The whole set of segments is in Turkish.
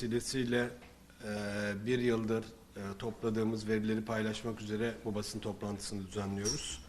vesilesiyle e, bir yıldır e, topladığımız verileri paylaşmak üzere bu basın toplantısını düzenliyoruz.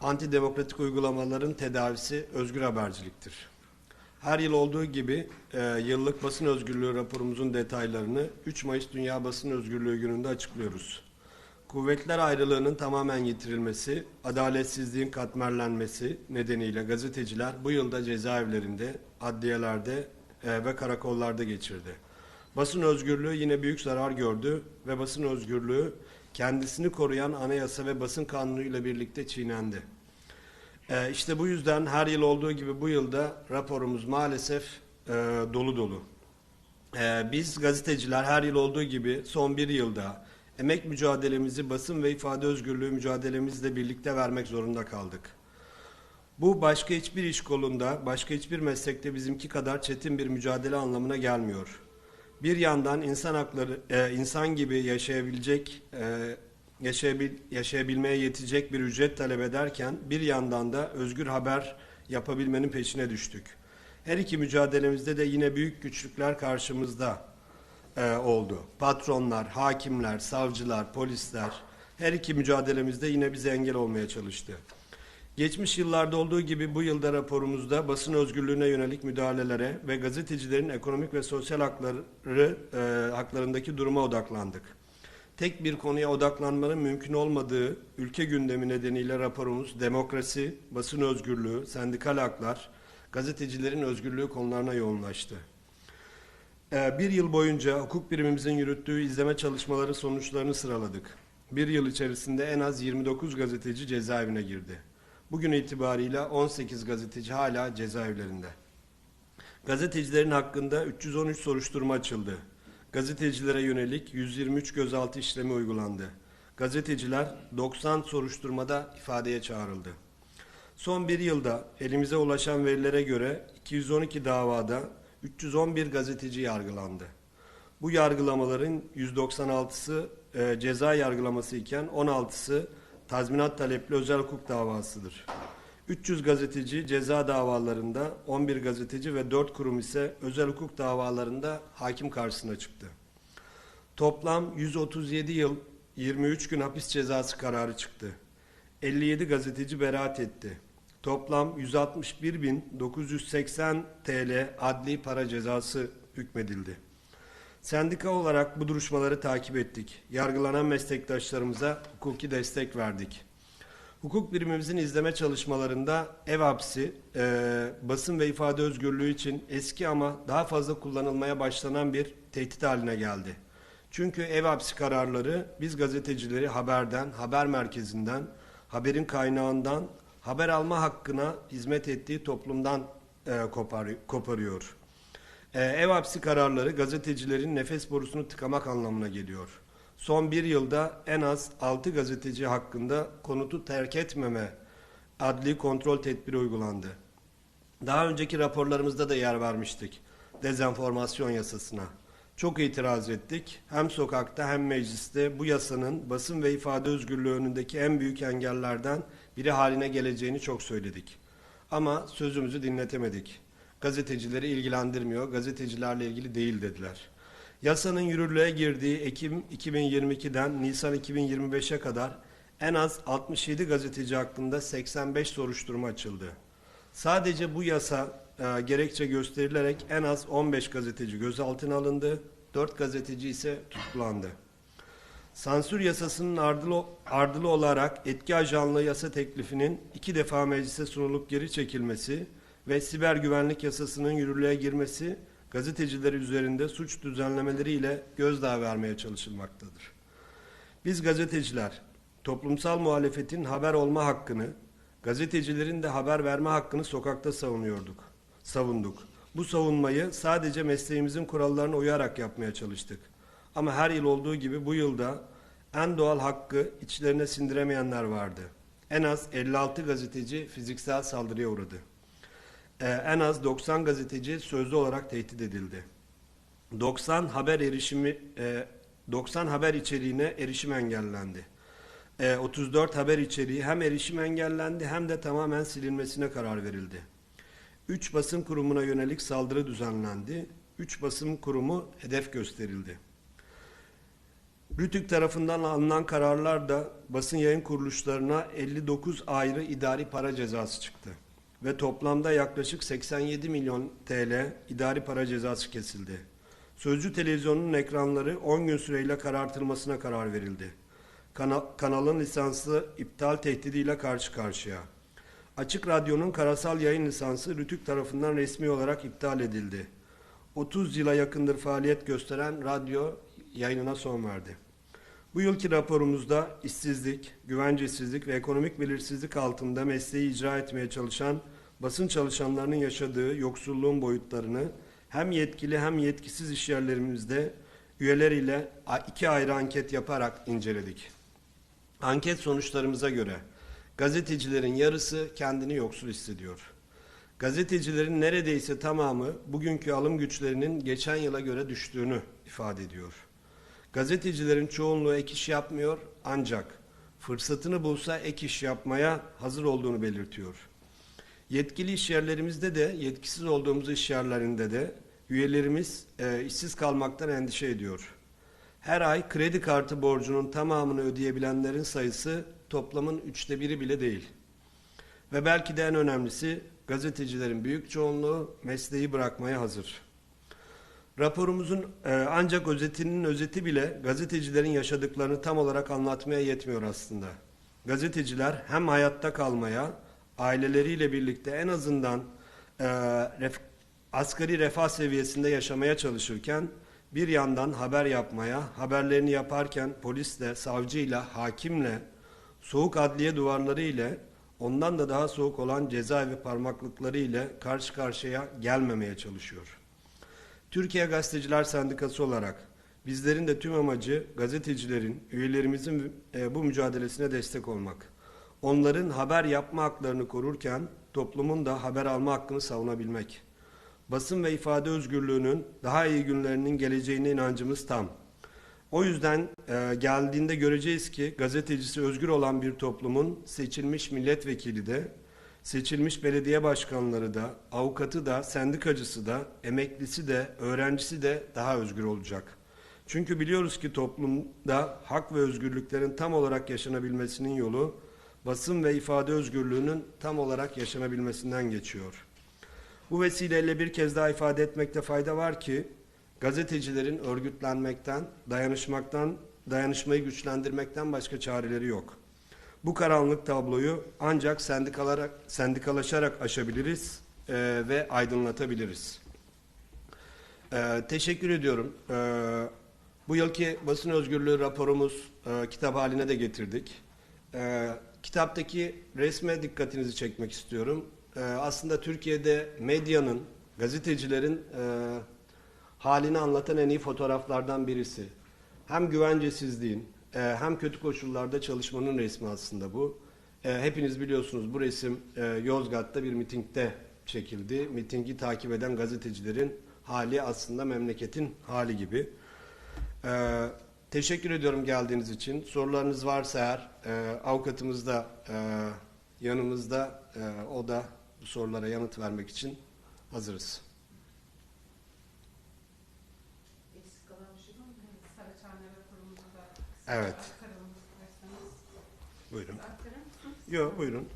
Antidemokratik uygulamaların tedavisi özgür haberciliktir. Her yıl olduğu gibi e, yıllık basın özgürlüğü raporumuzun detaylarını 3 Mayıs Dünya Basın Özgürlüğü gününde açıklıyoruz. Kuvvetler ayrılığının tamamen yitirilmesi, adaletsizliğin katmerlenmesi nedeniyle gazeteciler bu yılda cezaevlerinde, adliyelerde ve karakollarda geçirdi. Basın özgürlüğü yine büyük zarar gördü ve basın özgürlüğü kendisini koruyan anayasa ve basın kanunu ile birlikte çiğnendi. E, işte bu yüzden her yıl olduğu gibi bu yılda raporumuz maalesef e, dolu dolu. E, biz gazeteciler her yıl olduğu gibi son bir yılda emek mücadelemizi basın ve ifade özgürlüğü mücadelemizle birlikte vermek zorunda kaldık. Bu başka hiçbir iş kolunda, başka hiçbir meslekte bizimki kadar çetin bir mücadele anlamına gelmiyor. Bir yandan insan hakları, e, insan gibi yaşayabilecek, e, yaşayabil, yaşayabilmeye yetecek bir ücret talep ederken bir yandan da özgür haber yapabilmenin peşine düştük. Her iki mücadelemizde de yine büyük güçlükler karşımızda e, oldu. Patronlar, hakimler, savcılar, polisler her iki mücadelemizde yine bize engel olmaya çalıştı. Geçmiş yıllarda olduğu gibi bu yılda raporumuzda basın özgürlüğüne yönelik müdahalelere ve gazetecilerin ekonomik ve sosyal hakları e, haklarındaki duruma odaklandık. Tek bir konuya odaklanmanın mümkün olmadığı ülke gündemi nedeniyle raporumuz demokrasi, basın özgürlüğü, sendikal haklar, gazetecilerin özgürlüğü konularına yoğunlaştı. Ee, Bir yıl boyunca hukuk birimimizin yürüttüğü izleme çalışmaları sonuçlarını sıraladık. Bir yıl içerisinde en az 29 gazeteci cezaevine girdi. Bugün itibarıyla 18 gazeteci hala cezaevlerinde. Gazetecilerin hakkında 313 soruşturma açıldı. Gazetecilere yönelik 123 gözaltı işlemi uygulandı. Gazeteciler 90 soruşturmada ifadeye çağrıldı. Son bir yılda elimize ulaşan verilere göre 212 davada 311 gazeteci yargılandı. Bu yargılamaların 196'sı e, ceza yargılaması iken 16'sı tazminat talepli özel hukuk davasıdır. 300 gazeteci ceza davalarında, 11 gazeteci ve 4 kurum ise özel hukuk davalarında hakim karşısına çıktı. Toplam 137 yıl 23 gün hapis cezası kararı çıktı. 57 gazeteci beraat etti. Toplam 161.980 TL adli para cezası hükmedildi. Sendika olarak bu duruşmaları takip ettik. Yargılanan meslektaşlarımıza hukuki destek verdik. Hukuk birimimizin izleme çalışmalarında ev hapsi, e, basın ve ifade özgürlüğü için eski ama daha fazla kullanılmaya başlanan bir tehdit haline geldi. Çünkü ev hapsi kararları biz gazetecileri haberden, haber merkezinden, haberin kaynağından, haber alma hakkına hizmet ettiği toplumdan e, kopar, koparıyor. E, ev hapsi kararları gazetecilerin nefes borusunu tıkamak anlamına geliyor. Son bir yılda en az 6 gazeteci hakkında konutu terk etmeme adli kontrol tedbiri uygulandı. Daha önceki raporlarımızda da yer vermiştik dezenformasyon yasasına. Çok itiraz ettik. Hem sokakta hem mecliste bu yasanın basın ve ifade özgürlüğü önündeki en büyük engellerden biri haline geleceğini çok söyledik. Ama sözümüzü dinletemedik. Gazetecileri ilgilendirmiyor, gazetecilerle ilgili değil dediler. Yasanın yürürlüğe girdiği Ekim 2022'den Nisan 2025'e kadar en az 67 gazeteci hakkında 85 soruşturma açıldı. Sadece bu yasa e, gerekçe gösterilerek en az 15 gazeteci gözaltına alındı, 4 gazeteci ise tutuklandı. Sansür yasasının ardılı, ardılı olarak etki ajanlığı yasa teklifinin iki defa meclise sunulup geri çekilmesi ve siber güvenlik yasasının yürürlüğe girmesi gazeteciler üzerinde suç düzenlemeleriyle gözdağı vermeye çalışılmaktadır. Biz gazeteciler toplumsal muhalefetin haber olma hakkını, gazetecilerin de haber verme hakkını sokakta savunuyorduk, savunduk. Bu savunmayı sadece mesleğimizin kurallarına uyarak yapmaya çalıştık. Ama her yıl olduğu gibi bu yılda en doğal hakkı içlerine sindiremeyenler vardı. En az 56 gazeteci fiziksel saldırıya uğradı. Ee, en az 90 gazeteci sözlü olarak tehdit edildi. 90 haber erişimi e, 90 haber içeriğine erişim engellendi. E, 34 haber içeriği hem erişim engellendi hem de tamamen silinmesine karar verildi. 3 basın kurumuna yönelik saldırı düzenlendi. 3 basım kurumu hedef gösterildi. Rütük tarafından alınan kararlarda basın yayın kuruluşlarına 59 ayrı idari para cezası çıktı ve toplamda yaklaşık 87 milyon TL idari para cezası kesildi. Sözcü televizyonun ekranları 10 gün süreyle karartılmasına karar verildi. Kana- kanalın lisansı iptal tehdidiyle karşı karşıya. Açık Radyo'nun karasal yayın lisansı Rütük tarafından resmi olarak iptal edildi. 30 yıla yakındır faaliyet gösteren radyo yayınına son verdi. Bu yılki raporumuzda işsizlik, güvencesizlik ve ekonomik belirsizlik altında mesleği icra etmeye çalışan basın çalışanlarının yaşadığı yoksulluğun boyutlarını hem yetkili hem yetkisiz işyerlerimizde üyeleriyle iki ayrı anket yaparak inceledik. Anket sonuçlarımıza göre gazetecilerin yarısı kendini yoksul hissediyor. Gazetecilerin neredeyse tamamı bugünkü alım güçlerinin geçen yıla göre düştüğünü ifade ediyor. Gazetecilerin çoğunluğu ek iş yapmıyor ancak fırsatını bulsa ek iş yapmaya hazır olduğunu belirtiyor. Yetkili iş yerlerimizde de yetkisiz olduğumuz iş yerlerinde de üyelerimiz e, işsiz kalmaktan endişe ediyor. Her ay kredi kartı borcunun tamamını ödeyebilenlerin sayısı toplamın üçte biri bile değil. Ve belki de en önemlisi gazetecilerin büyük çoğunluğu mesleği bırakmaya hazır. Raporumuzun e, ancak özetinin özeti bile gazetecilerin yaşadıklarını tam olarak anlatmaya yetmiyor aslında. Gazeteciler hem hayatta kalmaya, aileleriyle birlikte en azından e, ref, asgari refah seviyesinde yaşamaya çalışırken bir yandan haber yapmaya, haberlerini yaparken polisle, savcıyla, hakimle, soğuk adliye duvarları ile ondan da daha soğuk olan cezaevi parmaklıkları ile karşı karşıya gelmemeye çalışıyor. Türkiye Gazeteciler Sendikası olarak bizlerin de tüm amacı gazetecilerin, üyelerimizin e, bu mücadelesine destek olmak. Onların haber yapma haklarını korurken toplumun da haber alma hakkını savunabilmek. Basın ve ifade özgürlüğünün daha iyi günlerinin geleceğine inancımız tam. O yüzden e, geldiğinde göreceğiz ki gazetecisi özgür olan bir toplumun seçilmiş milletvekili de, seçilmiş belediye başkanları da, avukatı da, sendikacısı da, emeklisi de, öğrencisi de daha özgür olacak. Çünkü biliyoruz ki toplumda hak ve özgürlüklerin tam olarak yaşanabilmesinin yolu basın ve ifade özgürlüğünün tam olarak yaşanabilmesinden geçiyor. Bu vesileyle bir kez daha ifade etmekte fayda var ki gazetecilerin örgütlenmekten, dayanışmaktan, dayanışmayı güçlendirmekten başka çareleri yok. Bu karanlık tabloyu ancak sendikalara, sendikalaşarak aşabiliriz e, ve aydınlatabiliriz. E, teşekkür ediyorum. E, bu yılki basın özgürlüğü raporumuz e, kitap haline de getirdik. E, kitaptaki resme dikkatinizi çekmek istiyorum. E, aslında Türkiye'de medyanın, gazetecilerin e, halini anlatan en iyi fotoğraflardan birisi. Hem güvencesizliğin e, hem kötü koşullarda çalışmanın resmi aslında bu. E, hepiniz biliyorsunuz bu resim e, Yozgat'ta bir mitingde çekildi. Mitingi takip eden gazetecilerin hali aslında memleketin hali gibi. E, teşekkür ediyorum geldiğiniz için. Sorularınız varsa eğer e, avukatımız da e, yanımızda e, o da bu sorulara yanıt vermek için hazırız. Şey da Evet. Buyurun. Yok buyurun.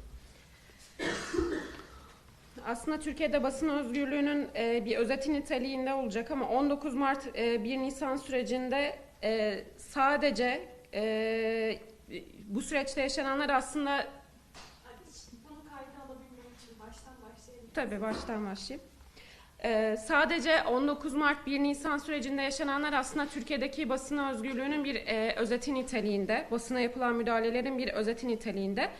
Aslında Türkiye'de basın özgürlüğünün e, bir özeti niteliğinde olacak ama 19 Mart e, 1 Nisan sürecinde e, sadece e, bu süreçte yaşananlar aslında tabii baştan başlayayım. E, sadece 19 Mart 1 Nisan sürecinde yaşananlar aslında Türkiye'deki basın özgürlüğünün bir e, özeti niteliğinde, basına yapılan müdahalelerin bir özeti niteliğinde.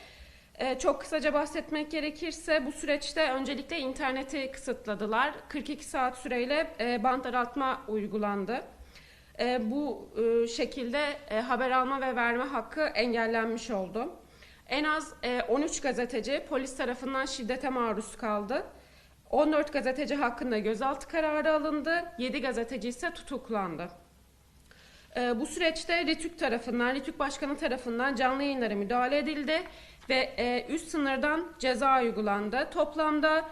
Ee, çok kısaca bahsetmek gerekirse bu süreçte öncelikle interneti kısıtladılar. 42 saat süreyle e, band daraltma uygulandı. E, bu e, şekilde e, haber alma ve verme hakkı engellenmiş oldu. En az e, 13 gazeteci polis tarafından şiddete maruz kaldı. 14 gazeteci hakkında gözaltı kararı alındı. 7 gazeteci ise tutuklandı. E, bu süreçte RİTÜK tarafından, RİTÜK Başkanı tarafından canlı yayınlara müdahale edildi ve e, üst sınırdan ceza uygulandı. Toplamda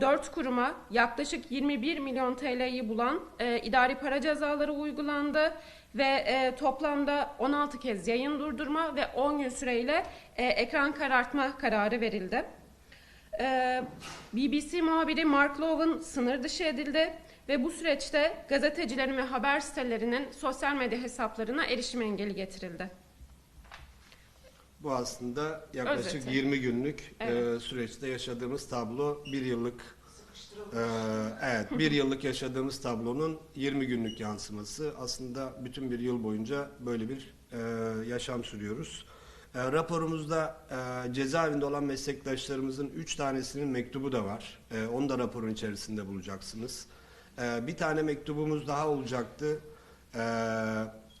4 kuruma yaklaşık 21 milyon TL'yi bulan e, idari para cezaları uygulandı ve e, toplamda 16 kez yayın durdurma ve 10 gün süreyle e, ekran karartma kararı verildi. Ee, BBC muhabiri Mark Lowen sınır dışı edildi ve bu süreçte gazetecilerin ve haber sitelerinin sosyal medya hesaplarına erişim engeli getirildi. Bu aslında yaklaşık Özeti. 20 günlük Evet. e, süreçte yaşadığımız tablo bir yıllık e, evet bir yıllık yaşadığımız tablonun 20 günlük yansıması. Aslında bütün bir yıl boyunca böyle bir e, yaşam sürüyoruz. E, raporumuzda e, cezaevinde olan meslektaşlarımızın 3 tanesinin mektubu da var. E, onu da raporun içerisinde bulacaksınız. E, bir tane mektubumuz daha olacaktı. E,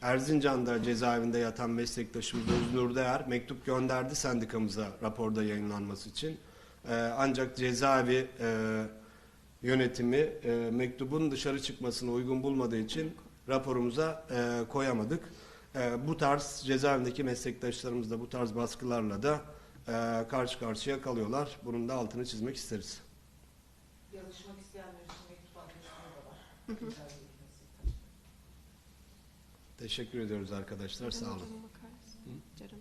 Erzincan'da cezaevinde yatan meslektaşımız Öznur Değer mektup gönderdi sendikamıza raporda yayınlanması için. Ee, ancak cezaevi e, yönetimi e, mektubun dışarı çıkmasını uygun bulmadığı için raporumuza e, koyamadık. E, bu tarz cezaevindeki meslektaşlarımız da bu tarz baskılarla da e, karşı karşıya kalıyorlar. Bunun da altını çizmek isteriz. Yazışmak isteyenler için mektup adresleri de var. Teşekkür ediyoruz arkadaşlar. Sağ olun. Hocam.